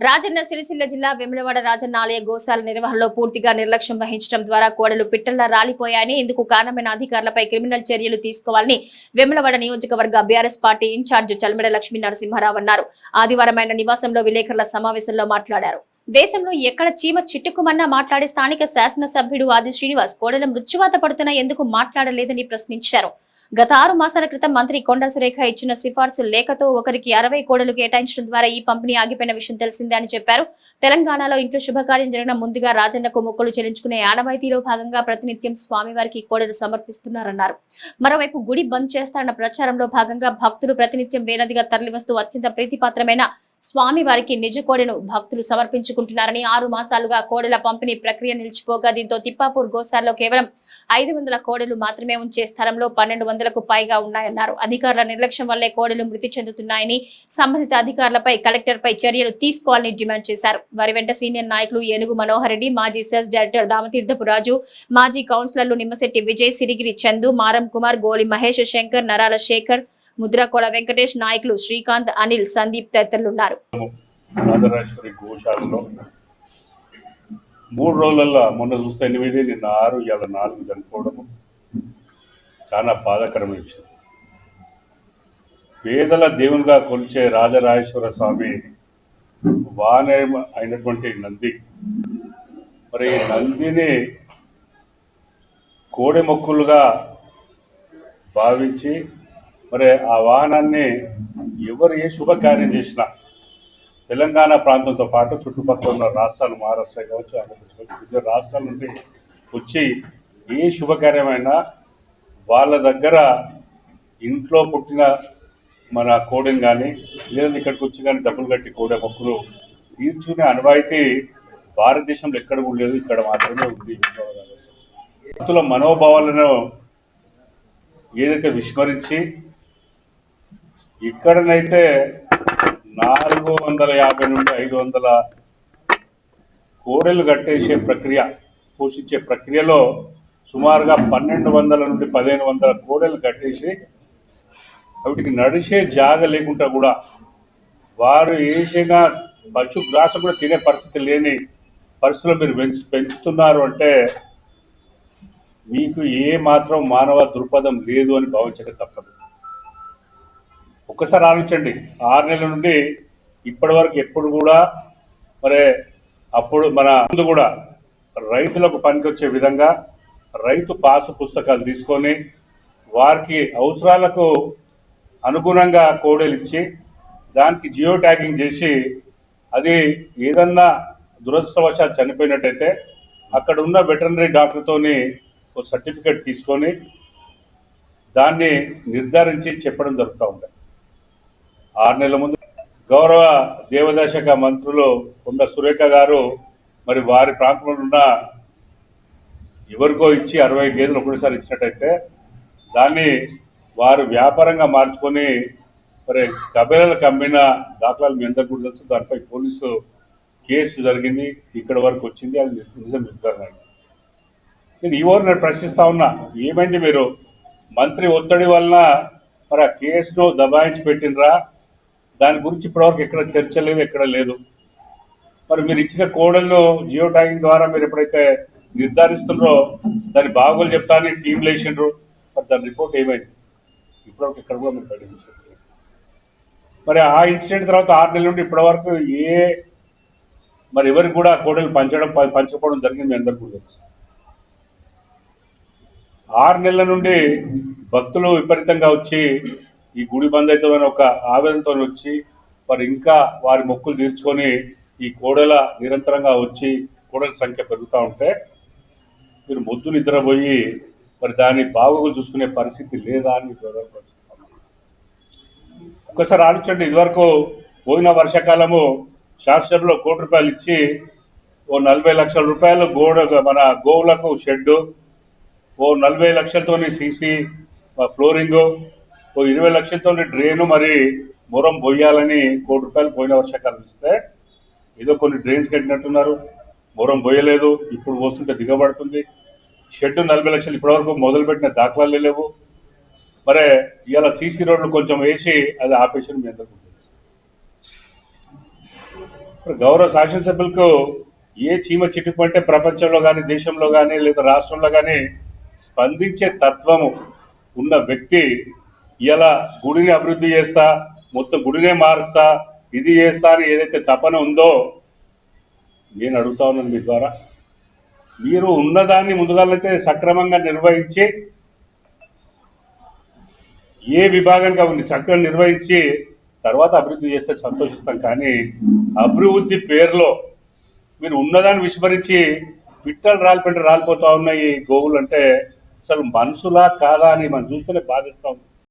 రాజన్న సిరిసిల్ల జిల్లా వెములవాడ రాజన్న ఆలయ గోశాల నిర్వహణలో పూర్తిగా నిర్లక్ష్యం వహించడం ద్వారా కోడలు పిట్టల్లా రాలిపోయాయని ఇందుకు కారణమైన అధికారులపై క్రిమినల్ చర్యలు తీసుకోవాలని వెములవాడ నియోజకవర్గ BRS party incharge Chalmada Lakshmi Narasimha Rao అన్నారు. ఆదివారం ఆయన నివాసంలో విలేకరుల సమావేశంలో మాట్లాడారు. దేశంలో ఎక్కడ చీమ చిట్టుకుమన్నా మాట్లాడే స్థానిక శాసనసభ్యుడు ఆది శ్రీనివాస్ కోడల మృత్యువాత పడుతున్నా ఎందుకు మాట్లాడలేదని ప్రశ్నించారు. గత ఆరు మాసాల క్రితం మంత్రి కొండ సురేఖ ఇచ్చిన సిఫార్సు లేఖతో ఒకరికి అరవై కోడలు కేటాయించడం ద్వారా ఈ పంపిణీ ఆగిపోయిన విషయం తెలిసిందే అని చెప్పారు. తెలంగాణలో ఇంట్లో శుభకార్యం జరిగిన ముందుగా రాజన్నకు మొక్కలు చెల్లించుకునే ఆనవాయితీలో భాగంగా ప్రతినిత్యం స్వామివారికి కోడలు సమర్పిస్తున్నారన్నారు. మరోవైపు గుడి బంద్ చేస్తారన్న ప్రచారంలో భాగంగా భక్తులు ప్రతినిత్యం వేలదిగా తరలివస్తూ అత్యంత ప్రీతిపాత్రమైన స్వామి వారికి నిజ కోడెను భక్తులు సమర్పించుకుంటున్నారని ఆరు మాసాలుగా కోడెల పంపిణీ ప్రక్రియ నిలిచిపోగా దీంతో తిప్పాపూర్ గోసాల్లో కేవలం ఐదు వందల కోడెలు మాత్రమే ఉంచే స్థలంలో పన్నెండు వందలకు పైగా ఉన్నాయన్నారు. అధికారుల నిర్లక్ష్యం వల్లే కోడెలు మృతి చెందుతున్నాయని సంబంధిత అధికారులపై కలెక్టర్ పై చర్యలు తీసుకోవాలని డిమాండ్ చేశారు. వారి వెంట సీనియర్ నాయకులు ఏనుగు మనోహర్ రెడ్డి మాజీ సెస్ డైరెక్టర్ దామతీర్థపు రాజు మాజీ కౌన్సిలర్లు నిమ్మశెట్టి విజయ్ సిరిగిరి చందు మారం కుమార్ గోలి మహేష్ శంకర్ నరాల శేఖర్ ముద్రకోల వెంకటేష్ నాయకులు శ్రీకాంత్ అనిల్ సందీప్ తదితరులున్నారు. రాజరాజేశ్వరి గోశాలలో మూడు రోజులలో మొన్న చూస్తే ఎనిమిది నిన్న ఆరు ఇవాళ నాలుగు చనిపోవడము చాలా బాధాకరమైన విషయం. పేదల దేవునిగా కొలిచే రాజరాజేశ్వర స్వామి వానే అయినటువంటి నంది. మరి ఈ నందిని కోడె మొక్కులుగా భావించి మరి ఆ వాహనాన్ని ఎవరు ఏ శుభకార్యం చేసినా తెలంగాణ ప్రాంతంతో పాటు చుట్టుపక్కల ఉన్న రాష్ట్రాలు మహారాష్ట్ర కావచ్చు ఆంధ్రప్రదేశ్ కావచ్చు వివిధ రాష్ట్రాల నుండి వచ్చి ఏ శుభకార్యమైనా వాళ్ళ దగ్గర ఇంట్లో పుట్టిన మన కోడిని కానీ లేదంటే ఇక్కడికి వచ్చి కానీ డబ్బులు కట్టి కోడె మొక్కులు తీర్చుకునే అనువాయితీ భారతదేశంలో ఎక్కడ కూడా లేదు ఇక్కడ మాత్రమే ఉంది. భక్తుల మనోభావాలను ఏదైతే విస్మరించి ఇక్కడనైతే నాలుగు వందల యాభై నుండి ఐదు వందల కోడెలు కట్టేసే ప్రక్రియ పోషించే ప్రక్రియలో సుమారుగా పన్నెండు వందల నుండి పదిహేను వందల కోడెలు కట్టేసి వాటికి నడిచే జాగ లేకుండా కూడా వారు వేసిన పశు గ్రాస కూడా తినే పరిస్థితి లేని పరిస్థితుల్లో మీరు పెంచు పెంచుతున్నారు అంటే మీకు ఏ మాత్రం మానవ దృక్పథం లేదు అని భావించక తప్పదు. ఒక్కసారి ఆలోచించండి. ఆరు నెలల నుండి ఇప్పటి వరకు ఎప్పుడు కూడా మరి అప్పుడు మన ముందు కూడా రైతులకు పనికొచ్చే విధంగా రైతు పాసు పుస్తకాలు తీసుకొని వారికి అవసరాలకు అనుగుణంగా కోడలు ఇచ్చి దానికి జియో ట్యాగింగ్ చేసి అది ఏదన్నా దురదృష్టవశాత్ చనిపోయినట్టయితే అక్కడ ఉన్న వెటర్నరీ డాక్టర్తోని ఒక సర్టిఫికేట్ తీసుకొని దాన్ని నిర్ధారించి చెప్పడం జరుగుతూ ఉంది ఆరు నెలల ముందు గౌరవ దేవదాశక మంత్రులు కొండ సురేఖ గారు మరి వారి ప్రాంతంలో ఉన్న ఎవరికో ఇచ్చి అరవై గేదెలు ఒకటిసారి ఇచ్చినట్టయితే దాన్ని వారు వ్యాపారంగా మార్చుకొని మరి కబేలకు అమ్మిన దాఖలాలు మీ అందరికీ కూడా తెలుసు. దానిపై పోలీసు కేసు జరిగింది. ఇక్కడ వరకు వచ్చింది. అది నిజం చెప్తారు నేను. ఈ వారు నేను ప్రశ్నిస్తా ఉన్నా. ఏమైంది మీరు? మంత్రి ఒత్తిడి వలన మరి ఆ కేసును దబాయించి పెట్టినరా దాని గురించి ఇప్పటివరకు ఎక్కడ చర్చ లేదు ఎక్కడ లేదు. మరి మీరు ఇచ్చిన కోడల్లో జియో ట్యాగింగ్ ద్వారా మీరు ఎప్పుడైతే నిర్ధారిస్తున్నారో దాని బాగోలు చెప్తానని టీంలు వేసిండ్రు మరి దాని రిపోర్ట్ ఏమైంది? ఇప్పటివరకు ఎక్కడ కూడా మీరు బయట మరి ఆ ఇన్సిడెంట్ తర్వాత ఆరు నెలల నుండి ఇప్పటి వరకు ఏ మరి ఎవరికి కూడా కోడలు పంచడం ప- పంచకపోవడం జరిగింది మీ అందరికీ కూడా తెలుసు. ఆరు నెలల నుండి భక్తులు విపరీతంగా వచ్చి ఈ గుడి బంద్ ఒక ఆవేదనతో వచ్చి మరి ఇంకా వారి మొక్కులు తీర్చుకొని ఈ కోడల నిరంతరంగా వచ్చి కోడల సంఖ్య పెరుగుతూ ఉంటే మీరు మొద్దు నిద్రపోయి మరి దాన్ని బాగోగులు చూసుకునే పరిస్థితి లేదా అని ప్రశ్నిస్తున్నాను. ఒక్కసారి ఆలోచండి ఇదివరకు పోయిన వర్షాకాలము శాస్త్రంలో కోటి రూపాయలు ఇచ్చి ఓ నలభై లక్షల రూపాయలు గోడ మన గోవులకు షెడ్డు ఓ నలభై లక్షలతోని సీసీ ఫ్లోరింగు ఓ ఇరవై లక్షలతో డ్రైను మరి మొరం బొయ్యాలని కోటి రూపాయలు పోయిన వర్షాకాలం ఇస్తే ఏదో కొన్ని డ్రైన్స్ కట్టినట్టున్నారు. మొరం బొయ్యలేదు. ఇప్పుడు పోస్తుంటే దిగబడుతుంది. షెడ్ నలభై లక్షలు ఇప్పటివరకు మొదలుపెట్టిన దాఖలాలు లేవు. మరి ఇవాళ సీసీ రోడ్లు కొంచెం వేసి అది ఆపేషన్ మీ అందరికీ తెలుసు. ఇప్పుడు గౌరవ శాసనసభ్యులకు ఏ చీమ చిట్టుకుంటే ప్రపంచంలో కానీ దేశంలో కానీ లేదా రాష్ట్రంలో కానీ స్పందించే తత్వము ఉన్న వ్యక్తి ఇలా గుడిని అభివృద్ధి చేస్తా మొత్తం గుడినే మారుస్తా ఇది చేస్తా అని ఏదైతే తపన ఉందో నేను అడుగుతా ఉన్నాను మీ ద్వారా. మీరు ఉన్నదాన్ని ముందుగాలైతే సక్రమంగా నిర్వహించి ఏ విభాగానికి అవి చక్కగా నిర్వహించి తర్వాత అభివృద్ధి చేస్తే సంతోషిస్తాం. కానీ అభివృద్ధి పేరులో మీరు ఉన్నదాన్ని విస్మరించి పిట్టలు రాలిపెట్టి రాలిపోతా ఉన్నాయి గోవులు అంటే అసలు మనుషులా కాదా అని మనం చూస్తేనే బాధిస్తాం